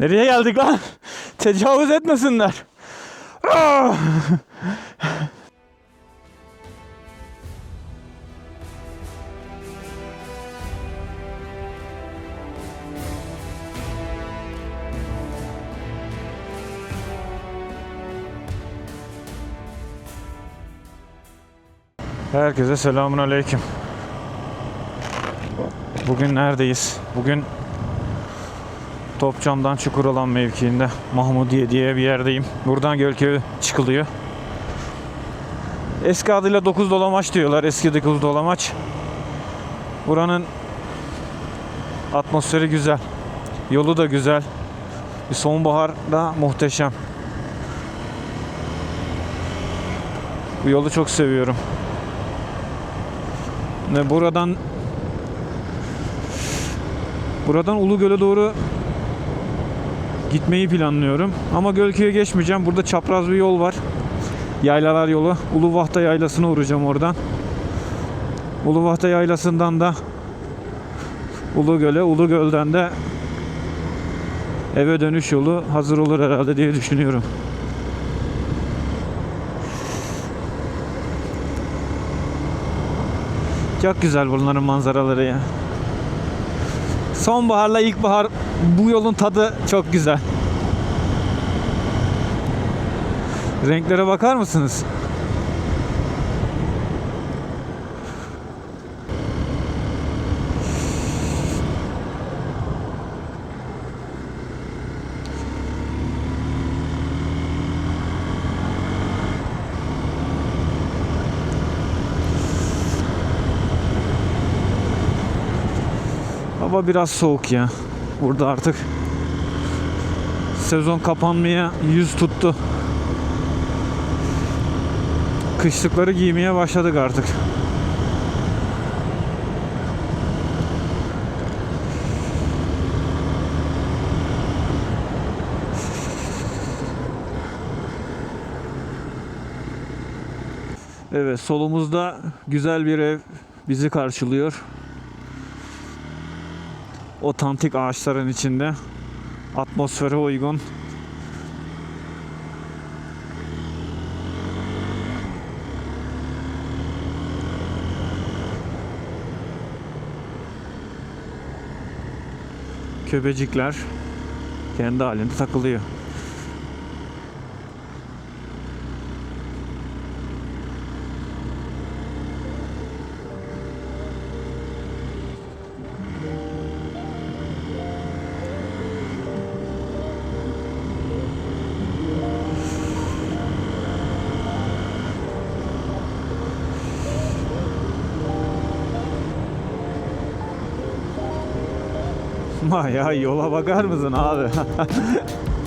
Nereye geldik lan? Tecavüz etmesinler. Ah! Herkese selamun aleyküm. Bugün neredeyiz? Bugün Topçam'dan Çukurolan mevkiinde Mahmudiye diye bir yerdeyim. Buradan Gölköy çıkılıyor. Eski adıyla 9 dolamaç diyorlar. Eski 9 dolamaç. Buranın atmosferi güzel. Yolu da güzel. Bir sonbahar da muhteşem. Bu yolu çok seviyorum. Ve buradan buradan Ulugöl'e doğru gitmeyi planlıyorum. Ama Gölköy'e geçmeyeceğim. Burada çapraz bir yol var. Yaylalar yolu. Uluvahta yaylasına uğrayacağım oradan. Uluvahta yaylasından da Ulugöl'e, Ulugöl'den de eve dönüş yolu hazır olur herhalde diye düşünüyorum. Çok güzel bunların manzaraları ya. Sonbaharla ilkbahar bu yolun tadı çok güzel. Renklere bakar mısınız? Hava biraz soğuk ya. Burada artık sezon kapanmaya yüz tuttu. Kışlıkları giymeye başladık artık. Evet solumuzda güzel bir ev bizi karşılıyor otantik ağaçların içinde atmosfere uygun köpecikler kendi halinde takılıyor. Ya yola bakar mısın abi?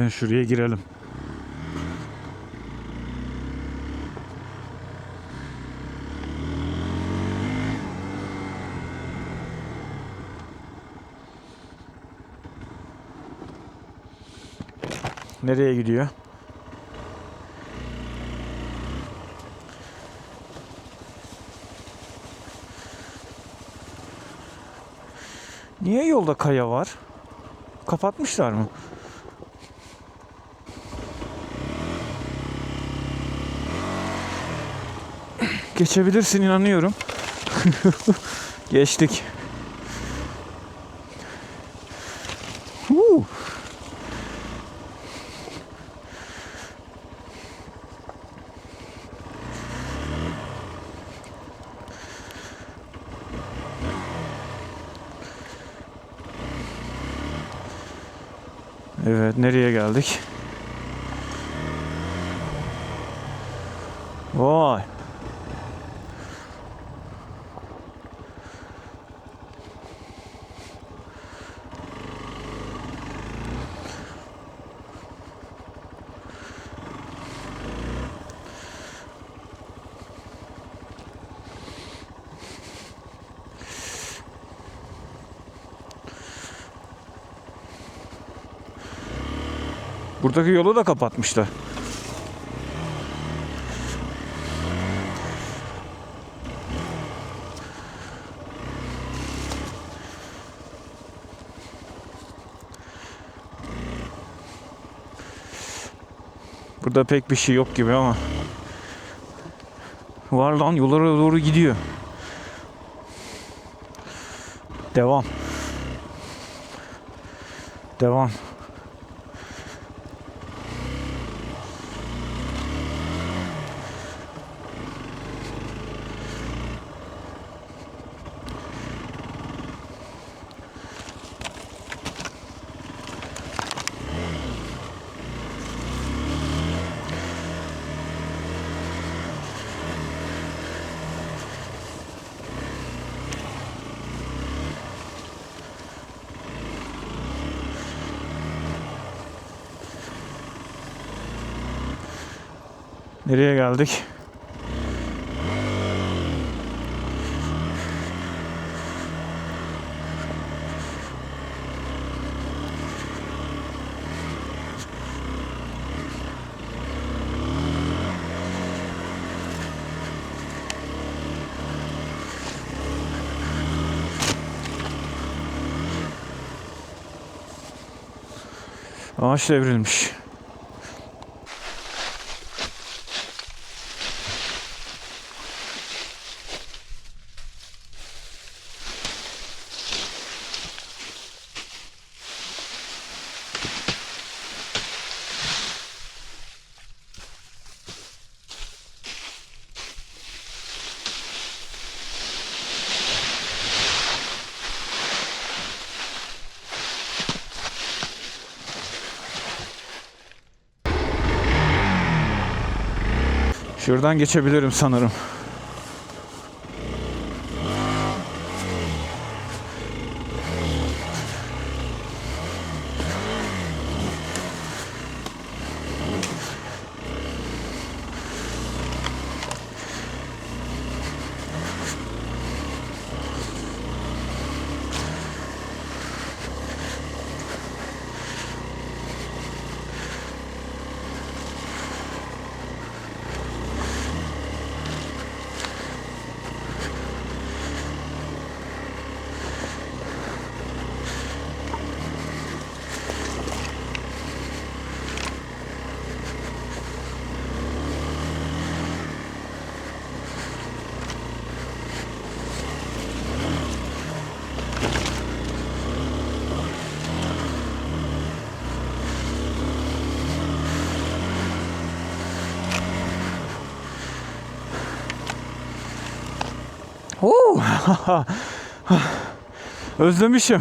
Hemen şuraya girelim. Nereye gidiyor? Niye yolda kaya var? Kapatmışlar mı? Geçebilirsin inanıyorum. Geçtik. Evet nereye geldik? Vay. Buradaki yolu da kapatmışlar. Burada pek bir şey yok gibi ama. Var lan yollara doğru gidiyor. Devam. Devam. Nereye geldik? Ağaç devrilmiş. Şuradan geçebilirim sanırım. Oo! Özlemişim.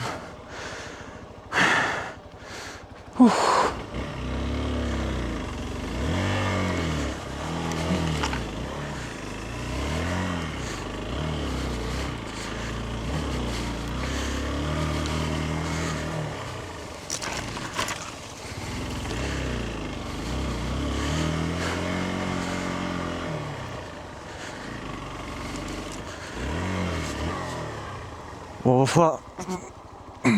Ofa.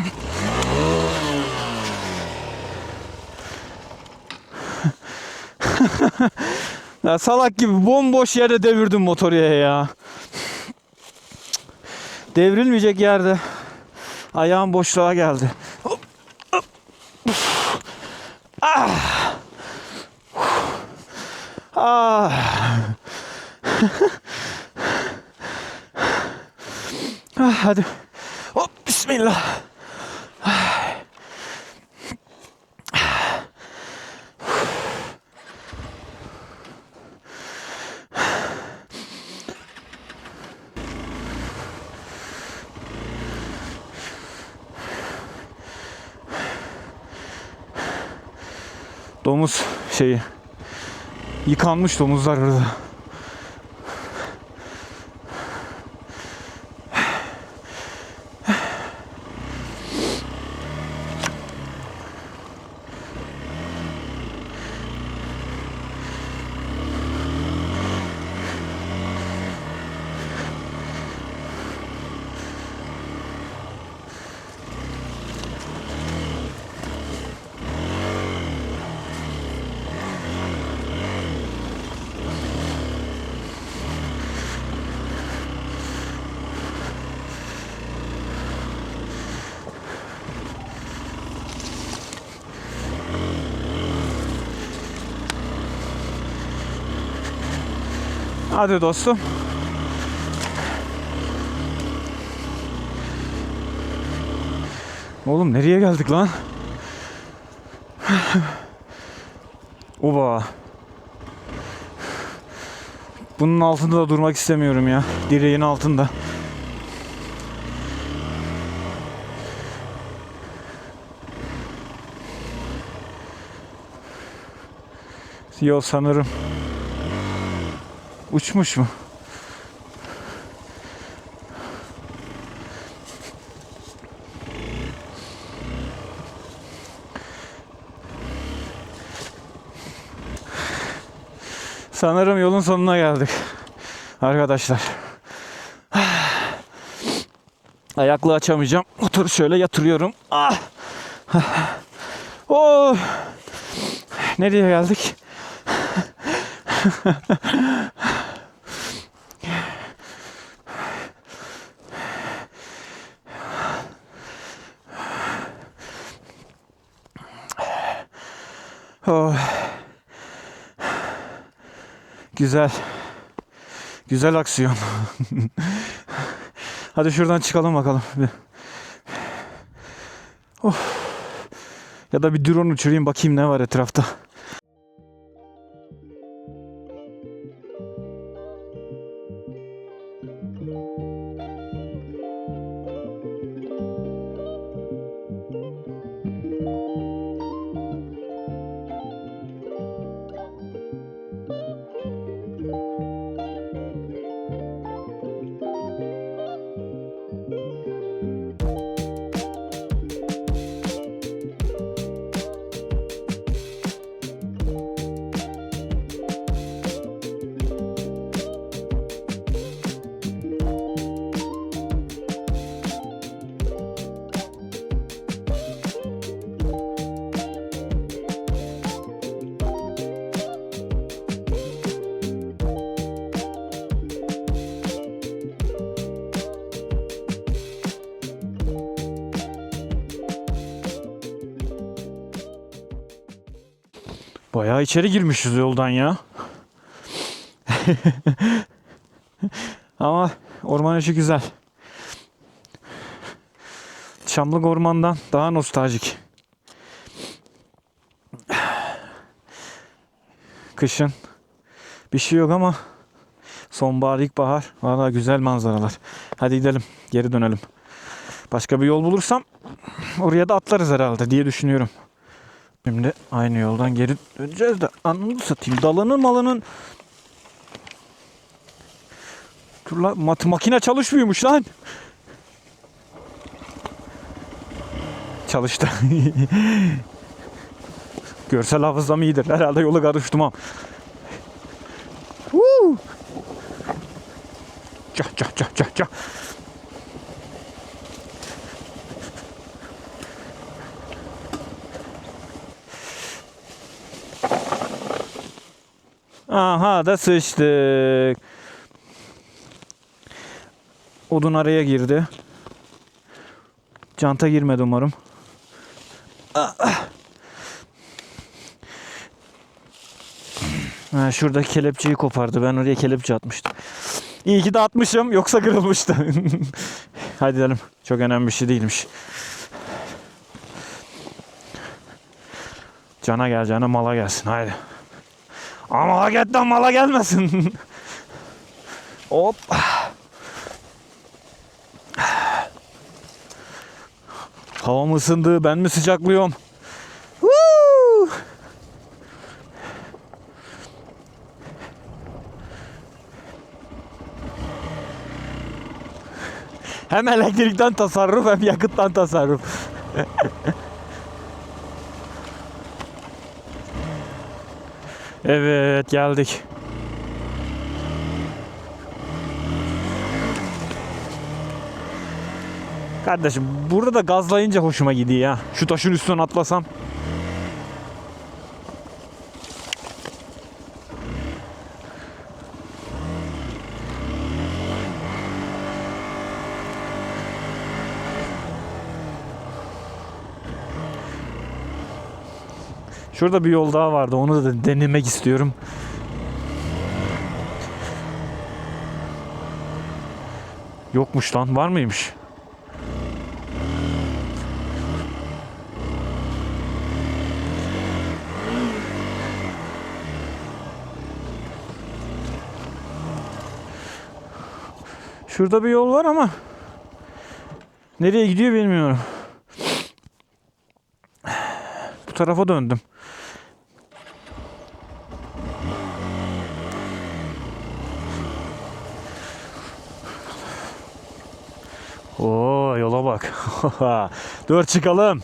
ya salak gibi bomboş yere devirdim motoru ya. Devrilmeyecek yerde Ayağım boşluğa geldi. Hop, hop. Ah. Ah. ah, hadi. Bismillah. Domuz şeyi. Yıkanmış domuzlar orada. Hadi dostum. Oğlum nereye geldik lan? Oba. Bunun altında da durmak istemiyorum ya. Direğin altında. Yo sanırım. Uçmuş mu? Sanırım yolun sonuna geldik. Arkadaşlar. Ayaklı açamayacağım. Motoru şöyle yatırıyorum. Ah. Oh. Nereye geldik? Oh. Güzel. Güzel aksiyon. Hadi şuradan çıkalım bakalım. Bir. Oh. Ya da bir drone uçurayım bakayım ne var etrafta. Bayağı içeri girmişiz yoldan ya. Ama orman işi güzel. Çamlık ormandan daha nostaljik. Kışın bir şey yok ama sonbahar, ilkbahar valla güzel manzaralar. Hadi gidelim, geri dönelim. Başka bir yol bulursam oraya da atlarız herhalde diye düşünüyorum. Şimdi aynı yoldan geri döneceğiz de anını satayım. Dalının malının Dur lan mat- makine çalışmıyormuş lan. Çalıştı. Görsel hafızam iyidir. Herhalde yolu karıştırmam. Woo! Cah cah cah cah cah. Aha da sıçtık. Odun araya girdi. Canta girmedi umarım. Ha, şurada kelepçeyi kopardı. Ben oraya kelepçe atmıştım. İyi ki de atmışım. Yoksa kırılmıştı. Hadi gidelim. Çok önemli bir şey değilmiş. Cana gel cana mala gelsin. Haydi. Ama lan mala gelmesin. Hop. Hava mı ısındı? Ben mi sıcaklıyorum? Woo! Hem elektrikten tasarruf hem yakıttan tasarruf. evet geldik. Kardeşim burada da gazlayınca hoşuma gidiyor ya. Şu taşın üstüne atlasam. Şurada bir yol daha vardı. Onu da denemek istiyorum. Yokmuş lan. Var mıymış? Şurada bir yol var ama nereye gidiyor bilmiyorum. Bu tarafa döndüm. Oo yola bak. Dur çıkalım.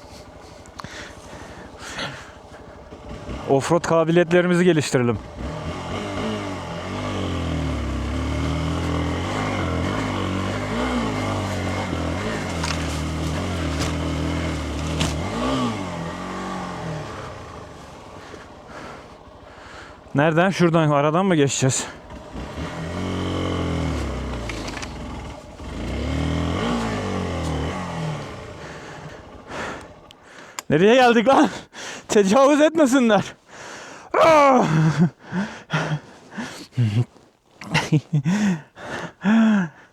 Offroad kabiliyetlerimizi geliştirelim. Nereden? Şuradan aradan mı geçeceğiz? Nereye geldik lan? Tecavüz etmesinler. Ah!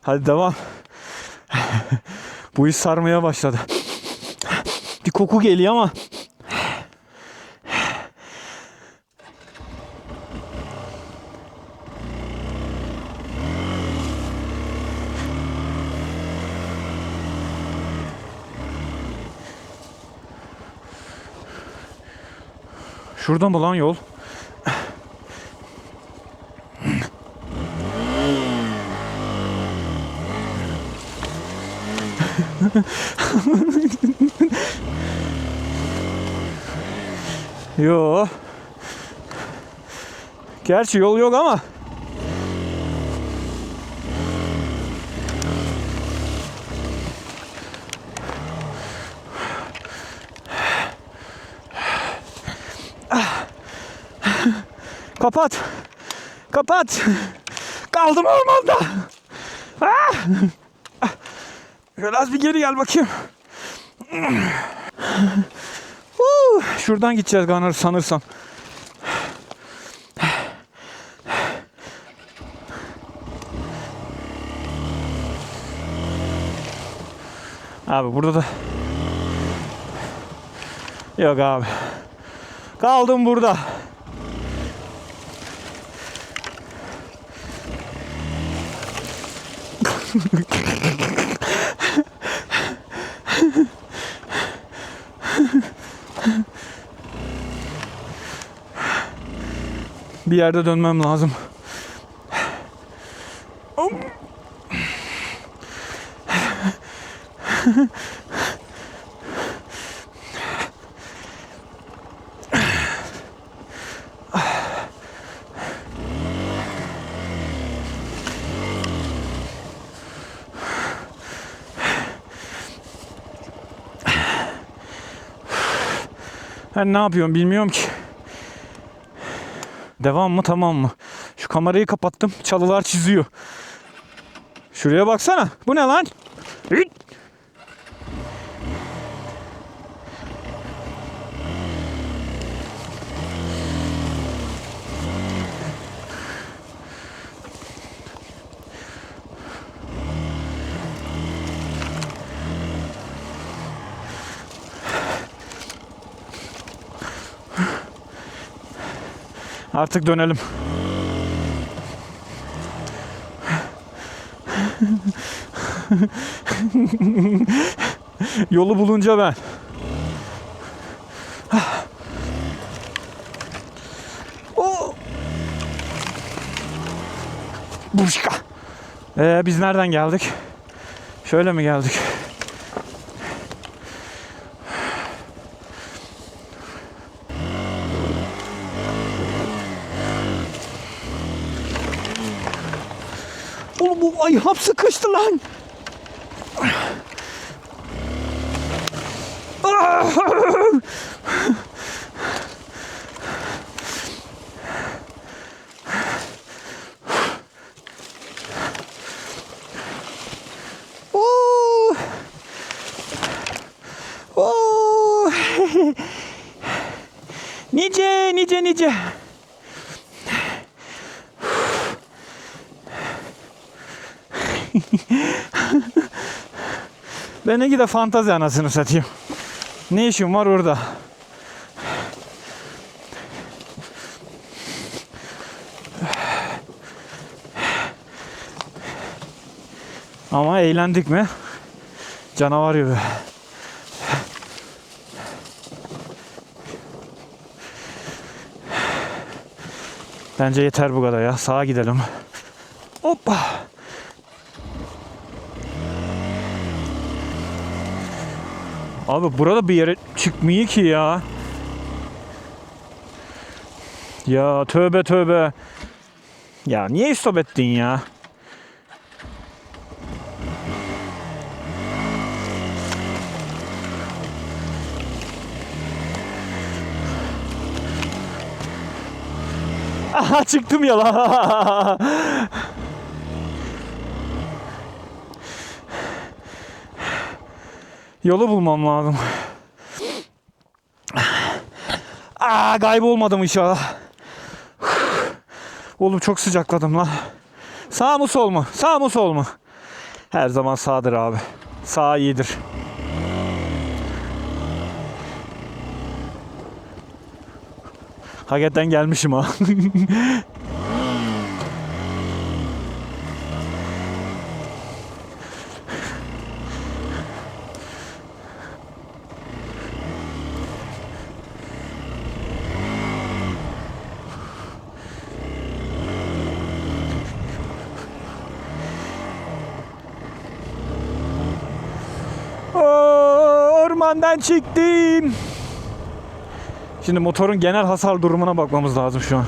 Hadi devam. Bu iş sarmaya başladı. Bir koku geliyor ama Şurada mı lan yol? Yo. Gerçi yol yok ama. Kapat. Kapat. Kaldım ormanda. Ah! Şöyle az bir geri gel bakayım. Şuradan gideceğiz Gunner sanırsam. Abi burada da Yok abi. Kaldım burada. Bir yerde dönmem lazım. Ben ne yapıyorum bilmiyorum ki. Devam mı tamam mı? Şu kamerayı kapattım. Çalılar çiziyor. Şuraya baksana. Bu ne lan? Hıt! Artık dönelim. Yolu bulunca ben. Oh. Buşka. Ee, biz nereden geldik? Şöyle mi geldik? Ayağım sıkıştı lan. Oo. Oo. nice nice nice. Benimki de fantazi anasını satayım. Ne işim var orada? Ama eğlendik mi? Canavar gibi. Bence yeter bu kadar ya. Sağa gidelim. Hoppa. Abi burada bir yere çıkmıyor ki ya. Ya tövbe tövbe. Ya niye stop ettin ya? Aha çıktım ya la. Yolu bulmam lazım. Aa kaybolmadım inşallah. Oğlum çok sıcakladım lan. Sağ mı sol mu? Sağ mı sol mu? Her zaman sağdır abi. Sağ iyidir. Hakikaten gelmişim ha. Ormandan çıktım. Şimdi motorun genel hasar durumuna bakmamız lazım şu an.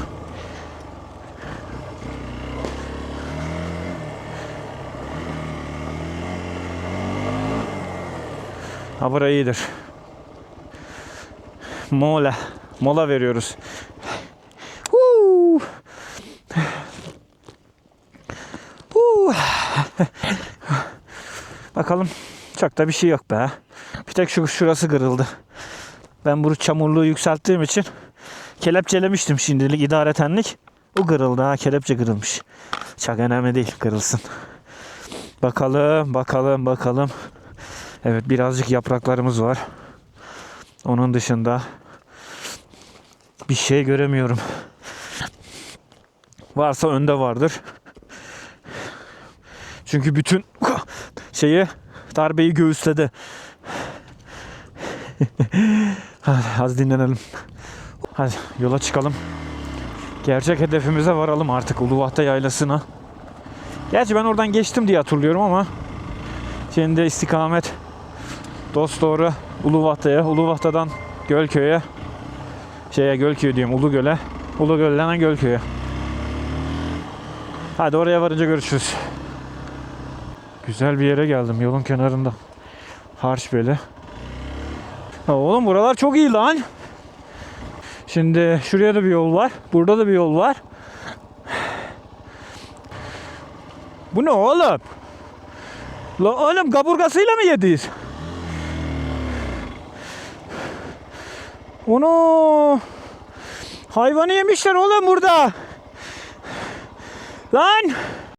Ha bura iyidir. Mola. Mola veriyoruz. Bakalım. Çok da bir şey yok be. Tek şu şurası kırıldı. Ben bu çamurluğu yükselttiğim için kelepçelemiştim şimdilik idaretenlik. O kırıldı ha kelepçe kırılmış. Çok önemli değil kırılsın. Bakalım bakalım bakalım. Evet birazcık yapraklarımız var. Onun dışında bir şey göremiyorum. Varsa önde vardır. Çünkü bütün şeyi darbeyi göğüsledi. Hadi az dinlenelim. Hadi yola çıkalım. Gerçek hedefimize varalım artık Uluvat'ta yaylasına. Gerçi ben oradan geçtim diye hatırlıyorum ama şimdi istikamet dost doğru Uluvat'ta'ya, Uluvat'ta'dan Gölköy'e şeye Gölköy diyorum Ulugöl'e, Ulugöl'den Gölköy'e. Hadi oraya varınca görüşürüz. Güzel bir yere geldim yolun kenarında. Harçbeli. Oğlum buralar çok iyi lan. Şimdi şuraya da bir yol var. Burada da bir yol var. Bu ne oğlum? La oğlum kaburgasıyla mı yediniz? Onu hayvanı yemişler oğlum burada. Lan!